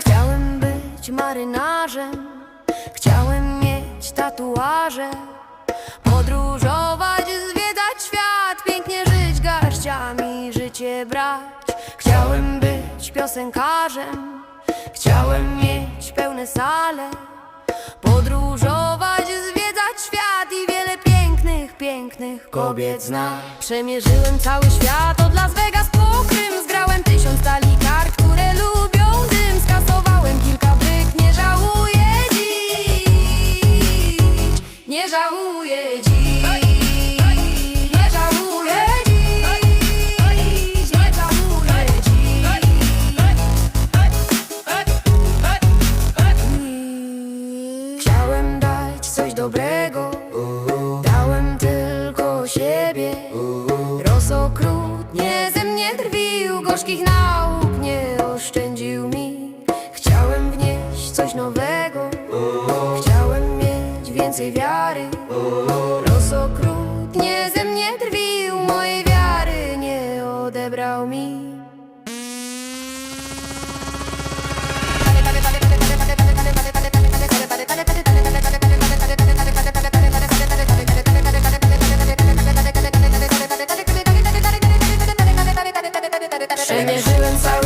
Chciałem być marynarzem, chciałem mieć tatuaże, podróżować, zwiedzać świat, pięknie żyć garściami, życie brać. Chciałem być piosenkarzem, chciałem mieć pełne sale, podróżować, pięknych, kobiet znać. Przemierzyłem cały świat od Las Vegas po Krym, zgrałem tysiąc talii kart, które lubią dym, skasowałem kilka bryk, nie żałuję dziś, nie żałuję dziś, nie żałuję dziś, nie żałuję dziś. Chciałem dać coś dobrego, Rozokrutnie ze mnie drwił, gorzkich nauk nie oszczędził mi. Chciałem wnieść coś nowego, chciałem mieć więcej wiary. Rozokrutnie ze mnie drwił, and they're doing so well.